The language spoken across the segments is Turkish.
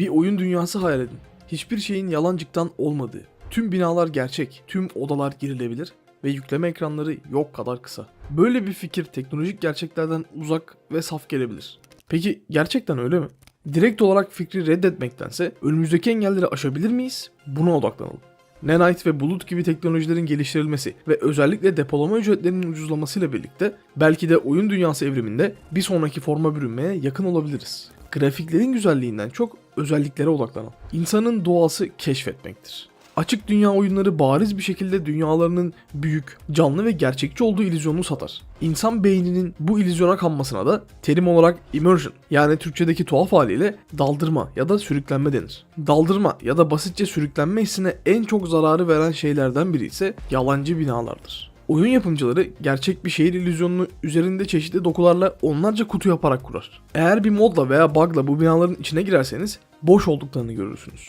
Bir oyun dünyası hayal edin. Hiçbir şeyin yalancıktan olmadığı. Tüm binalar gerçek, tüm odalar girilebilir ve yükleme ekranları yok kadar kısa. Böyle bir fikir teknolojik gerçeklerden uzak ve saf gelebilir. Peki gerçekten öyle mi? Direkt olarak fikri reddetmektense önümüzdeki engelleri aşabilir miyiz? Buna odaklanalım. Nanite ve bulut gibi teknolojilerin geliştirilmesi ve özellikle depolama ücretlerinin ucuzlamasıyla birlikte belki de oyun dünyası evriminde bir sonraki forma bürünmeye yakın olabiliriz. Grafiklerin güzelliğinden çok özelliklere odaklanalım. İnsanın doğası keşfetmektir. Açık dünya oyunları bariz bir şekilde dünyalarının büyük, canlı ve gerçekçi olduğu illüzyonunu satar. İnsan beyninin bu illüzyona kanmasına da terim olarak immersion yani Türkçedeki tuhaf haliyle daldırma ya da sürüklenme denir. Daldırma ya da basitçe sürüklenme hissine en çok zararı veren şeylerden biri ise yalancı binalardır. Oyun yapımcıları gerçek bir şehir illüzyonunu üzerinde çeşitli dokularla onlarca kutu yaparak kurar. Eğer bir modla veya bug'la bu binaların içine girerseniz boş olduklarını görürsünüz.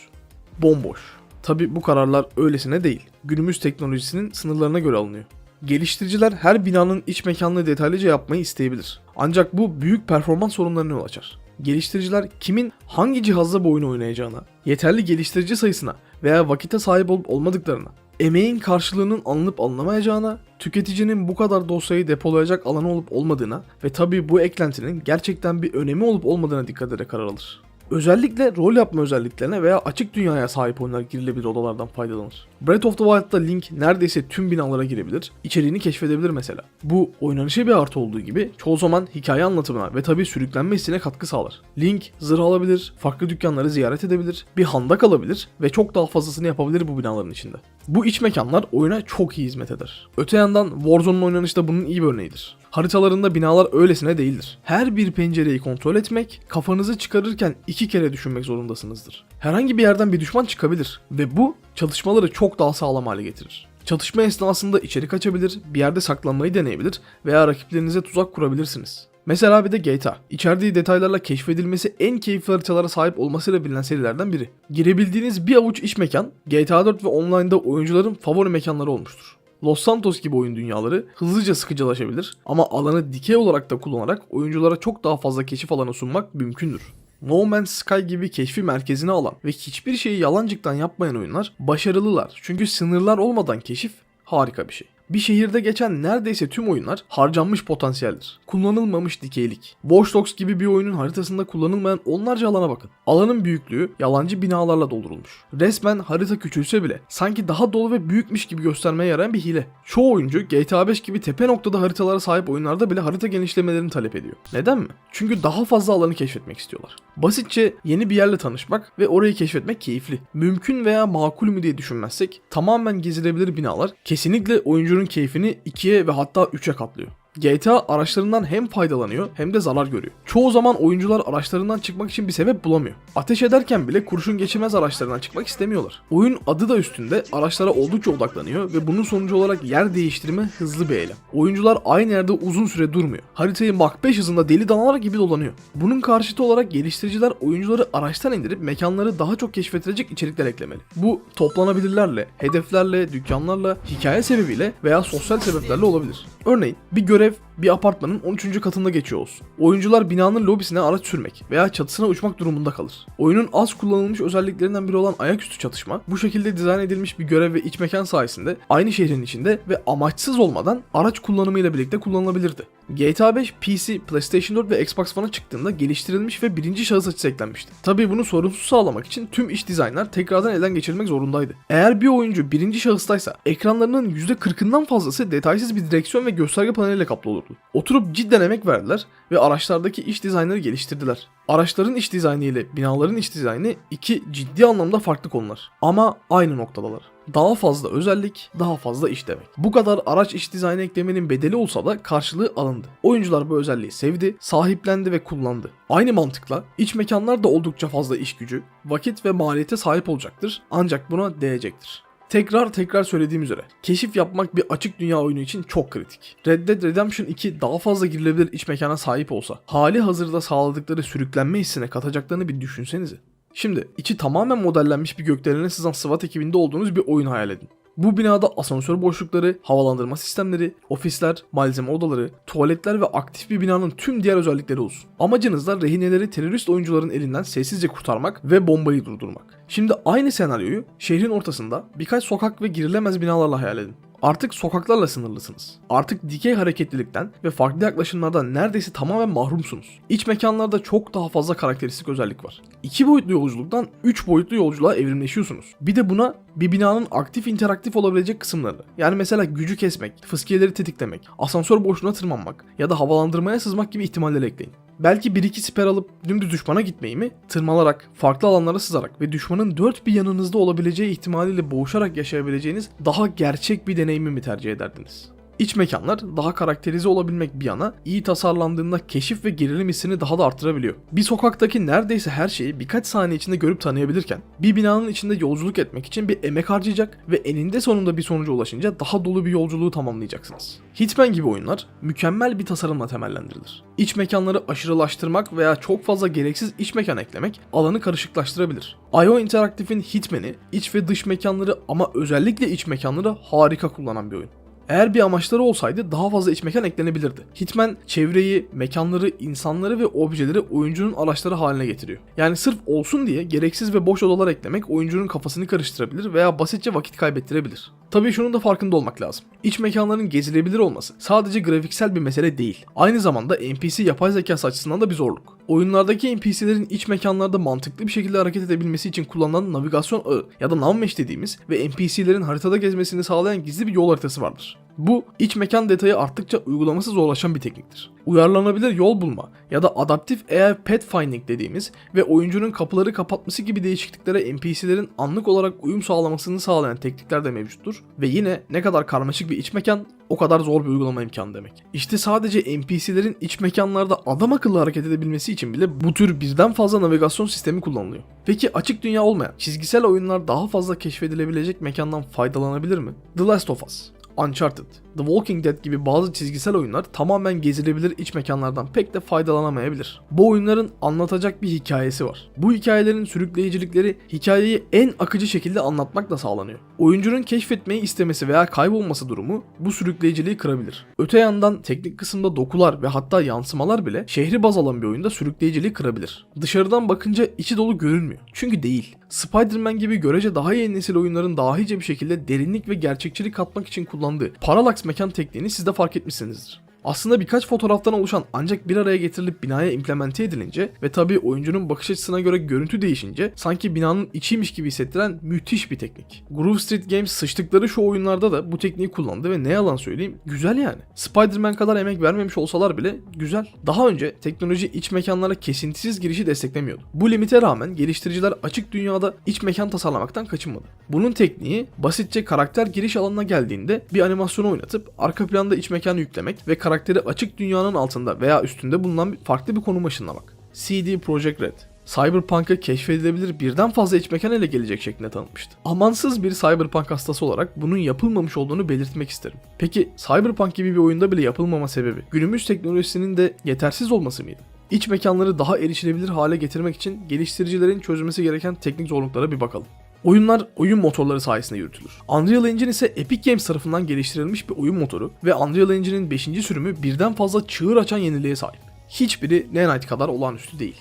Bomboş. Tabi bu kararlar öylesine değil. Günümüz teknolojisinin sınırlarına göre alınıyor. Geliştiriciler her binanın iç mekanını detaylıca yapmayı isteyebilir. Ancak bu büyük performans sorunlarına yol açar. Geliştiriciler kimin hangi cihazda bu oyunu oynayacağına, yeterli geliştirici sayısına veya vakite sahip olup olmadıklarına, emeğin karşılığının alınıp alınamayacağına, tüketicinin bu kadar dosyayı depolayacak alanı olup olmadığına ve tabi bu eklentinin gerçekten bir önemi olup olmadığına dikkat ederek karar alır. Özellikle rol yapma özelliklerine veya açık dünyaya sahip oyunlar girilebilir odalardan faydalanır. Breath of the Wild'da Link neredeyse tüm binalara girebilir, içeriğini keşfedebilir mesela. Bu oynanışa bir artı olduğu gibi çoğu zaman hikaye anlatımına ve tabi sürüklenme hissine katkı sağlar. Link zırh alabilir, farklı dükkanları ziyaret edebilir, bir handak alabilir ve çok daha fazlasını yapabilir bu binaların içinde. Bu iç mekanlar oyuna çok iyi hizmet eder. Öte yandan Warzone'un oynanışı da bunun iyi bir örneğidir. Haritalarında binalar öylesine değildir. Her bir pencereyi kontrol etmek, kafanızı çıkarırken iki kere düşünmek zorundasınızdır. Herhangi bir yerden bir düşman çıkabilir ve bu çalışmaları çok daha sağlam hale getirir. Çatışma esnasında içeri kaçabilir, bir yerde saklanmayı deneyebilir veya rakiplerinize tuzak kurabilirsiniz. Mesela bir de GTA. İçerdiği detaylarla keşfedilmesi en keyifli haritalara sahip olmasıyla bilinen serilerden biri. Girebildiğiniz bir avuç iş mekan, GTA 4 ve online'da oyuncuların favori mekanları olmuştur. Los Santos gibi oyun dünyaları hızlıca sıkıcılaşabilir ama alanı dikey olarak da kullanarak oyunculara çok daha fazla keşif alanı sunmak mümkündür. No Man's Sky gibi keşfi merkezine alan ve hiçbir şeyi yalancıktan yapmayan oyunlar başarılılar. Çünkü sınırlar olmadan keşif harika bir şey. Bir şehirde geçen neredeyse tüm oyunlar harcanmış potansiyeldir. Kullanılmamış dikeylik. Watch Dogs gibi bir oyunun haritasında kullanılmayan onlarca alana bakın. Alanın büyüklüğü yalancı binalarla doldurulmuş. Resmen harita küçülse bile sanki daha dolu ve büyükmüş gibi göstermeye yarayan bir hile. Çoğu oyuncu GTA 5 gibi tepe noktada haritalara sahip oyunlarda bile harita genişlemelerini talep ediyor. Neden mi? Çünkü daha fazla alanı keşfetmek istiyorlar. Basitçe yeni bir yerle tanışmak ve orayı keşfetmek keyifli. Mümkün veya makul mü diye düşünmezsek tamamen gezilebilir binalar kesinlikle oyuncunun keyfini 2'ye ve hatta 3'e katlıyor. GTA araçlarından hem faydalanıyor hem de zarar görüyor. Çoğu zaman oyuncular araçlarından çıkmak için bir sebep bulamıyor. Ateş ederken bile kurşun geçirmez araçlarından çıkmak istemiyorlar. Oyun adı da üstünde araçlara oldukça odaklanıyor ve bunun sonucu olarak yer değiştirme hızlı bir eylem. Oyuncular aynı yerde uzun süre durmuyor. Haritayı Mach 5 hızında deli danalar gibi dolanıyor. Bunun karşıtı olarak geliştiriciler oyuncuları araçtan indirip mekanları daha çok keşfedilecek içerikler eklemeli. Bu toplanabilirlerle, hedeflerle, dükkanlarla, hikaye sebebiyle veya sosyal sebeplerle olabilir. Örneğin bir görev bir apartmanın 13. katında geçiyor olsun. Oyuncular binanın lobisine araç sürmek veya çatısına uçmak durumunda kalır. Oyunun az kullanılmış özelliklerinden biri olan ayaküstü çatışma bu şekilde dizayn edilmiş bir görev ve iç mekan sayesinde aynı şehrin içinde ve amaçsız olmadan araç kullanımıyla birlikte kullanılabilirdi. GTA 5 PC, PlayStation 4 ve Xbox One'a çıktığında geliştirilmiş ve birinci şahıs açısı eklenmişti. Tabii bunu sorunsuz sağlamak için tüm iç dizaynlar tekrardan elden geçirilmek zorundaydı. Eğer bir oyuncu birinci şahıstaysa ekranlarının %40'ından fazlası detaysız bir direksiyon ve gösterge paneliyle kaplı olurdu. Oturup cidden emek verdiler ve araçlardaki iç dizaynları geliştirdiler. Araçların iç dizaynı ile binaların iç dizaynı iki ciddi anlamda farklı konular. Ama aynı noktadalar. Daha fazla özellik, daha fazla iş demek. Bu kadar araç iç dizaynı eklemenin bedeli olsa da karşılığı alındı. Oyuncular bu özelliği sevdi, sahiplendi ve kullandı. Aynı mantıkla iç mekanlar da oldukça fazla iş gücü, vakit ve maliyete sahip olacaktır ancak buna değecektir. Tekrar tekrar söylediğim üzere keşif yapmak bir açık dünya oyunu için çok kritik. Red Dead Redemption 2 daha fazla girilebilir iç mekana sahip olsa hali hazırda sağladıkları sürüklenme hissine katacaklarını bir düşünsenize. Şimdi içi tamamen modellenmiş bir gökdelene sızan SWAT ekibinde olduğunuz bir oyun hayal edin. Bu binada asansör boşlukları, havalandırma sistemleri, ofisler, malzeme odaları, tuvaletler ve aktif bir binanın tüm diğer özellikleri olsun. Amacınız da rehineleri terörist oyuncuların elinden sessizce kurtarmak ve bombayı durdurmak. Şimdi aynı senaryoyu şehrin ortasında birkaç sokak ve girilemez binalarla hayal edin. Artık sokaklarla sınırlısınız. Artık dikey hareketlilikten ve farklı yaklaşımlardan neredeyse tamamen mahrumsunuz. İç mekanlarda çok daha fazla karakteristik özellik var. İki boyutlu yolculuktan 3 boyutlu yolculuğa evrimleşiyorsunuz. Bir de buna bir binanın aktif interaktif olabilecek kısımları. Yani mesela gücü kesmek, fıskiyeleri tetiklemek, asansör boşluğuna tırmanmak ya da havalandırmaya sızmak gibi ihtimalleri ekleyin. Belki bir iki siper alıp dümdüz düşmana gitmeyi mi, tırmalarak, farklı alanlara sızarak ve düşmanın dört bir yanınızda olabileceği ihtimaliyle boğuşarak yaşayabileceğiniz daha gerçek bir deneyimi mi tercih ederdiniz? İç mekanlar daha karakterize olabilmek bir yana iyi tasarlandığında keşif ve gerilim hissini daha da arttırabiliyor. Bir sokaktaki neredeyse her şeyi birkaç saniye içinde görüp tanıyabilirken bir binanın içinde yolculuk etmek için bir emek harcayacak ve eninde sonunda bir sonuca ulaşınca daha dolu bir yolculuğu tamamlayacaksınız. Hitman gibi oyunlar mükemmel bir tasarımla temellendirilir. İç mekanları aşırılaştırmak veya çok fazla gereksiz iç mekan eklemek alanı karışıklaştırabilir. IO Interactive'in Hitman'i iç ve dış mekanları ama özellikle iç mekanları harika kullanan bir oyun. Eğer bir amaçları olsaydı daha fazla iç mekan eklenebilirdi. Hitman çevreyi, mekanları, insanları ve objeleri oyuncunun araçları haline getiriyor. Yani sırf olsun diye gereksiz ve boş odalar eklemek oyuncunun kafasını karıştırabilir veya basitçe vakit kaybettirebilir. Tabii şunun da farkında olmak lazım. İç mekanların gezilebilir olması sadece grafiksel bir mesele değil. Aynı zamanda NPC yapay zekası açısından da bir zorluk. Oyunlardaki NPC'lerin iç mekanlarda mantıklı bir şekilde hareket edebilmesi için kullanılan navigasyon ağı ya da navmesh dediğimiz ve NPC'lerin haritada gezmesini sağlayan gizli bir yol haritası vardır. Bu iç mekan detayı arttıkça uygulaması zorlaşan bir tekniktir. Uyarlanabilir yol bulma ya da adaptif AI pathfinding dediğimiz ve oyuncunun kapıları kapatması gibi değişikliklere NPC'lerin anlık olarak uyum sağlamasını sağlayan teknikler de mevcuttur ve yine ne kadar karmaşık bir iç mekan o kadar zor bir uygulama imkanı demek. İşte sadece NPC'lerin iç mekanlarda adam akıllı hareket edebilmesi için bile bu tür birden fazla navigasyon sistemi kullanılıyor. Peki açık dünya olmayan çizgisel oyunlar daha fazla keşfedilebilecek mekandan faydalanabilir mi? The Last of Us Uncharted, The Walking Dead gibi bazı çizgisel oyunlar tamamen gezilebilir iç mekanlardan pek de faydalanamayabilir. Bu oyunların anlatacak bir hikayesi var. Bu hikayelerin sürükleyicilikleri hikayeyi en akıcı şekilde anlatmakla sağlanıyor. Oyuncunun keşfetmeyi istemesi veya kaybolması durumu bu sürükleyiciliği kırabilir. Öte yandan teknik kısımda dokular ve hatta yansımalar bile şehri baz alan bir oyunda sürükleyiciliği kırabilir. Dışarıdan bakınca içi dolu görünmüyor. Çünkü değil. Spider-Man gibi görece daha yeni nesil oyunların dahice bir şekilde derinlik ve gerçekçilik katmak için kullandığı Parallax mekan tekniğini siz de fark etmişsinizdir. Aslında birkaç fotoğraftan oluşan ancak bir araya getirilip binaya implemente edilince ve tabii oyuncunun bakış açısına göre görüntü değişince sanki binanın içiymiş gibi hissettiren müthiş bir teknik. Groove Street Games sıçtıkları şu oyunlarda da bu tekniği kullandı ve ne yalan söyleyeyim güzel yani. Spider-Man kadar emek vermemiş olsalar bile güzel. Daha önce teknoloji iç mekanlara kesintisiz girişi desteklemiyordu. Bu limite rağmen geliştiriciler açık dünyada iç mekan tasarlamaktan kaçınmadı. Bunun tekniği basitçe karakter giriş alanına geldiğinde bir animasyonu oynatıp arka planda iç mekanı yüklemek ve karakteri açık dünyanın altında veya üstünde bulunan farklı bir konuma ışınlamak. CD Projekt Red Cyberpunk'ı keşfedilebilir birden fazla iç mekan ele gelecek şeklinde tanıtmıştı. Amansız bir Cyberpunk hastası olarak bunun yapılmamış olduğunu belirtmek isterim. Peki Cyberpunk gibi bir oyunda bile yapılmama sebebi günümüz teknolojisinin de yetersiz olması mıydı? İç mekanları daha erişilebilir hale getirmek için geliştiricilerin çözmesi gereken teknik zorluklara bir bakalım. Oyunlar oyun motorları sayesinde yürütülür. Unreal Engine ise Epic Games tarafından geliştirilmiş bir oyun motoru ve Unreal Engine'in 5. sürümü birden fazla çığır açan yeniliğe sahip. Hiçbiri Nanite kadar olağanüstü değil.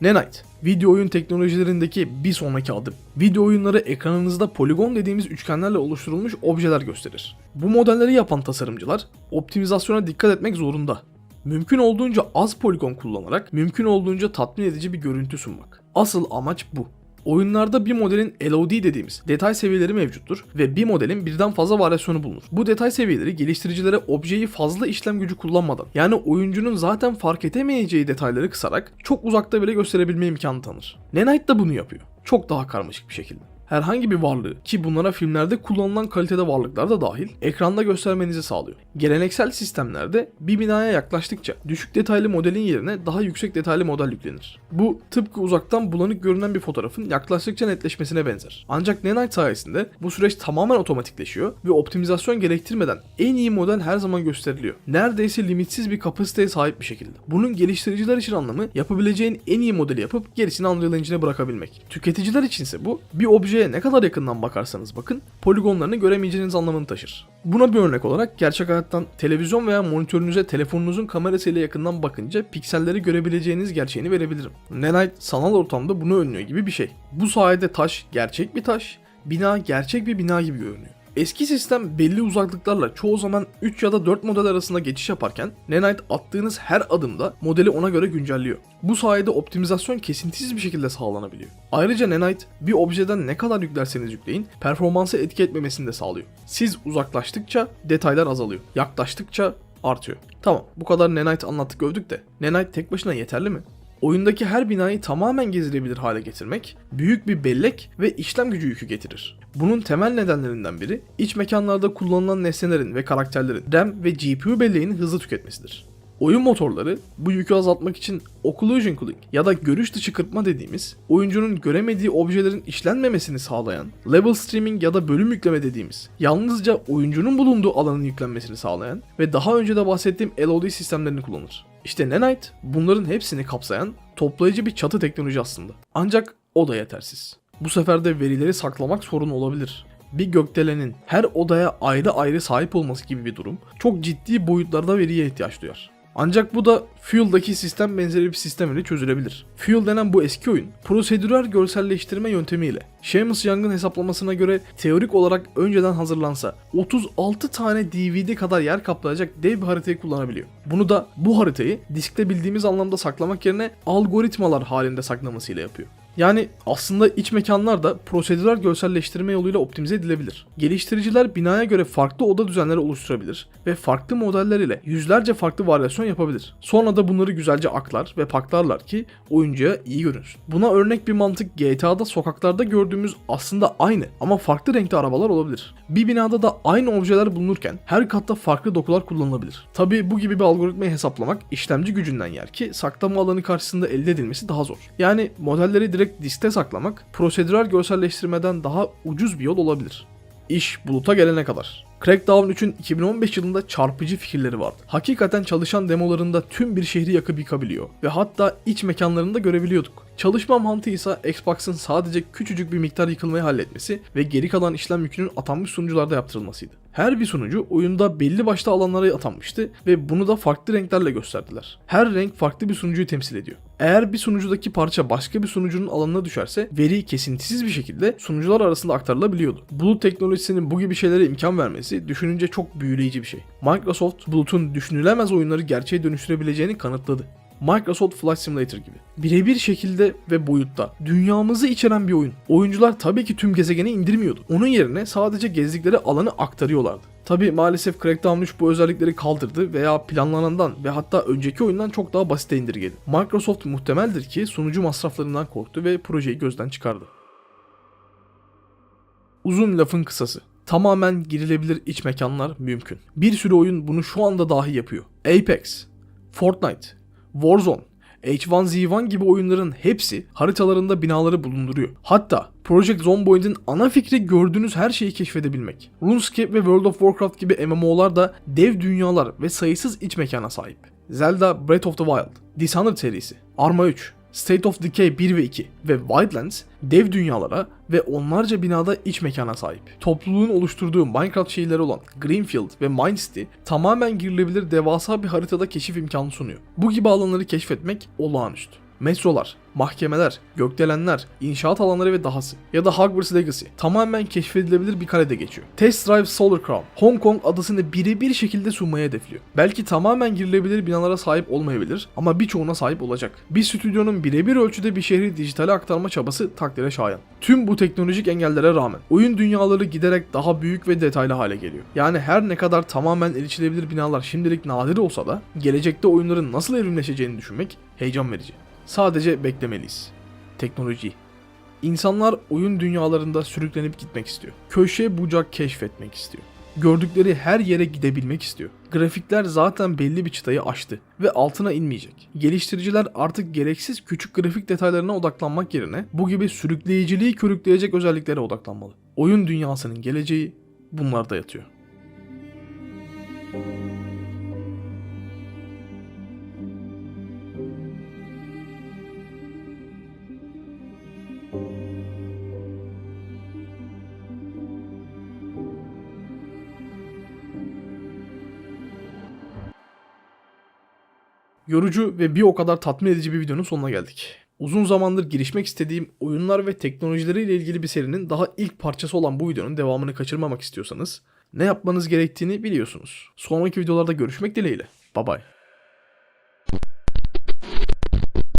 Nanite, video oyun teknolojilerindeki bir sonraki adım. Video oyunları ekranınızda poligon dediğimiz üçgenlerle oluşturulmuş objeler gösterir. Bu modelleri yapan tasarımcılar optimizasyona dikkat etmek zorunda. Mümkün olduğunca az poligon kullanarak mümkün olduğunca tatmin edici bir görüntü sunmak. Asıl amaç bu. Oyunlarda bir modelin LOD dediğimiz detay seviyeleri mevcuttur ve bir modelin birden fazla varyasyonu bulunur. Bu detay seviyeleri geliştiricilere objeyi fazla işlem gücü kullanmadan yani oyuncunun zaten fark edemeyeceği detayları kısarak çok uzakta bile gösterebilme imkanı tanır. Nanite da bunu yapıyor. Çok daha karmaşık bir şekilde herhangi bir varlığı ki bunlara filmlerde kullanılan kalitede varlıklar da dahil ekranda göstermenizi sağlıyor. Geleneksel sistemlerde bir binaya yaklaştıkça düşük detaylı modelin yerine daha yüksek detaylı model yüklenir. Bu tıpkı uzaktan bulanık görünen bir fotoğrafın yaklaştıkça netleşmesine benzer. Ancak Nanite sayesinde bu süreç tamamen otomatikleşiyor ve optimizasyon gerektirmeden en iyi model her zaman gösteriliyor. Neredeyse limitsiz bir kapasiteye sahip bir şekilde. Bunun geliştiriciler için anlamı yapabileceğin en iyi modeli yapıp gerisini Unreal Engine'e bırakabilmek. Tüketiciler içinse bu bir obje objeye ne kadar yakından bakarsanız bakın poligonlarını göremeyeceğiniz anlamını taşır. Buna bir örnek olarak gerçek hayattan televizyon veya monitörünüze telefonunuzun kamerasıyla yakından bakınca pikselleri görebileceğiniz gerçeğini verebilirim. Nanite sanal ortamda bunu önlüyor gibi bir şey. Bu sayede taş gerçek bir taş, bina gerçek bir bina gibi görünüyor. Eski sistem belli uzaklıklarla çoğu zaman 3 ya da 4 model arasında geçiş yaparken Nanite attığınız her adımda modeli ona göre güncelliyor. Bu sayede optimizasyon kesintisiz bir şekilde sağlanabiliyor. Ayrıca Nanite bir objeden ne kadar yüklerseniz yükleyin performansı etki etmemesini de sağlıyor. Siz uzaklaştıkça detaylar azalıyor. Yaklaştıkça artıyor. Tamam bu kadar Nanite anlattık övdük de Nanite tek başına yeterli mi? Oyundaki her binayı tamamen gezilebilir hale getirmek, büyük bir bellek ve işlem gücü yükü getirir. Bunun temel nedenlerinden biri, iç mekanlarda kullanılan nesnelerin ve karakterlerin RAM ve GPU belleğinin hızlı tüketmesidir. Oyun motorları bu yükü azaltmak için occlusion cooling ya da görüş dışı kırpma dediğimiz oyuncunun göremediği objelerin işlenmemesini sağlayan level streaming ya da bölüm yükleme dediğimiz yalnızca oyuncunun bulunduğu alanın yüklenmesini sağlayan ve daha önce de bahsettiğim LOD sistemlerini kullanır. İşte Nanite bunların hepsini kapsayan toplayıcı bir çatı teknoloji aslında. Ancak o da yetersiz. Bu sefer de verileri saklamak sorun olabilir. Bir gökdelenin her odaya ayrı ayrı sahip olması gibi bir durum çok ciddi boyutlarda veriye ihtiyaç duyar. Ancak bu da Fuel'daki sistem benzeri bir sistem ile çözülebilir. Fuel denen bu eski oyun, prosedürel görselleştirme yöntemiyle Seamus Young'ın hesaplamasına göre teorik olarak önceden hazırlansa 36 tane DVD kadar yer kaplayacak dev bir haritayı kullanabiliyor. Bunu da bu haritayı diskte bildiğimiz anlamda saklamak yerine algoritmalar halinde saklamasıyla yapıyor. Yani aslında iç mekanlar da prosedürel görselleştirme yoluyla optimize edilebilir. Geliştiriciler binaya göre farklı oda düzenleri oluşturabilir ve farklı modeller ile yüzlerce farklı varyasyon yapabilir. Sonra da bunları güzelce aklar ve paklarlar ki oyuncuya iyi görünsün. Buna örnek bir mantık GTA'da sokaklarda gördüğümüz aslında aynı ama farklı renkli arabalar olabilir. Bir binada da aynı objeler bulunurken her katta farklı dokular kullanılabilir. Tabi bu gibi bir algoritmayı hesaplamak işlemci gücünden yer ki saklama alanı karşısında elde edilmesi daha zor. Yani modelleri direkt diskte saklamak prosedürel görselleştirmeden daha ucuz bir yol olabilir. İş buluta gelene kadar. Crackdown 3'ün 2015 yılında çarpıcı fikirleri vardı. Hakikaten çalışan demolarında tüm bir şehri yakıp yıkabiliyor ve hatta iç mekanlarında görebiliyorduk. Çalışma mantığı ise Xbox'ın sadece küçücük bir miktar yıkılmayı halletmesi ve geri kalan işlem yükünün atanmış sunucularda yaptırılmasıydı. Her bir sunucu oyunda belli başlı alanlara atanmıştı ve bunu da farklı renklerle gösterdiler. Her renk farklı bir sunucuyu temsil ediyor. Eğer bir sunucudaki parça başka bir sunucunun alanına düşerse veri kesintisiz bir şekilde sunucular arasında aktarılabiliyordu. Bulut teknolojisinin bu gibi şeylere imkan vermesi düşününce çok büyüleyici bir şey. Microsoft Bulut'un düşünülemez oyunları gerçeğe dönüştürebileceğini kanıtladı. Microsoft Flight Simulator gibi. Birebir şekilde ve boyutta dünyamızı içeren bir oyun. Oyuncular tabii ki tüm gezegeni indirmiyordu. Onun yerine sadece gezdikleri alanı aktarıyorlardı. Tabi maalesef Crackdown 3 bu özellikleri kaldırdı veya planlanandan ve hatta önceki oyundan çok daha basite indirgedi. Microsoft muhtemeldir ki sunucu masraflarından korktu ve projeyi gözden çıkardı. Uzun lafın kısası. Tamamen girilebilir iç mekanlar mümkün. Bir sürü oyun bunu şu anda dahi yapıyor. Apex, Fortnite, Warzone, H1Z1 gibi oyunların hepsi haritalarında binaları bulunduruyor. Hatta Project Zomboid'in ana fikri gördüğünüz her şeyi keşfedebilmek. RuneScape ve World of Warcraft gibi MMO'lar da dev dünyalar ve sayısız iç mekana sahip. Zelda Breath of the Wild, Dishonored serisi, Arma 3, State of Decay 1 ve 2 ve Wildlands dev dünyalara ve onlarca binada iç mekana sahip. Topluluğun oluşturduğu Minecraft şehirleri olan Greenfield ve Mindcity tamamen girilebilir devasa bir haritada keşif imkanı sunuyor. Bu gibi alanları keşfetmek olağanüstü. Metrolar, mahkemeler, gökdelenler, inşaat alanları ve dahası ya da Hogwarts Legacy tamamen keşfedilebilir bir kalede geçiyor. Test Drive Solar Crown, Hong Kong adasını birebir şekilde sunmayı hedefliyor. Belki tamamen girilebilir binalara sahip olmayabilir ama birçoğuna sahip olacak. Bir stüdyonun birebir ölçüde bir şehri dijitale aktarma çabası takdire şayan. Tüm bu teknolojik engellere rağmen oyun dünyaları giderek daha büyük ve detaylı hale geliyor. Yani her ne kadar tamamen erişilebilir binalar şimdilik nadir olsa da gelecekte oyunların nasıl evrimleşeceğini düşünmek heyecan verici. Sadece beklemeliyiz. Teknoloji. İnsanlar oyun dünyalarında sürüklenip gitmek istiyor. Köşe bucak keşfetmek istiyor. Gördükleri her yere gidebilmek istiyor. Grafikler zaten belli bir çıtayı aştı ve altına inmeyecek. Geliştiriciler artık gereksiz küçük grafik detaylarına odaklanmak yerine bu gibi sürükleyiciliği körükleyecek özelliklere odaklanmalı. Oyun dünyasının geleceği bunlarda yatıyor. Yorucu ve bir o kadar tatmin edici bir videonun sonuna geldik. Uzun zamandır girişmek istediğim oyunlar ve teknolojileriyle ilgili bir serinin daha ilk parçası olan bu videonun devamını kaçırmamak istiyorsanız ne yapmanız gerektiğini biliyorsunuz. Sonraki videolarda görüşmek dileğiyle. Bye bye.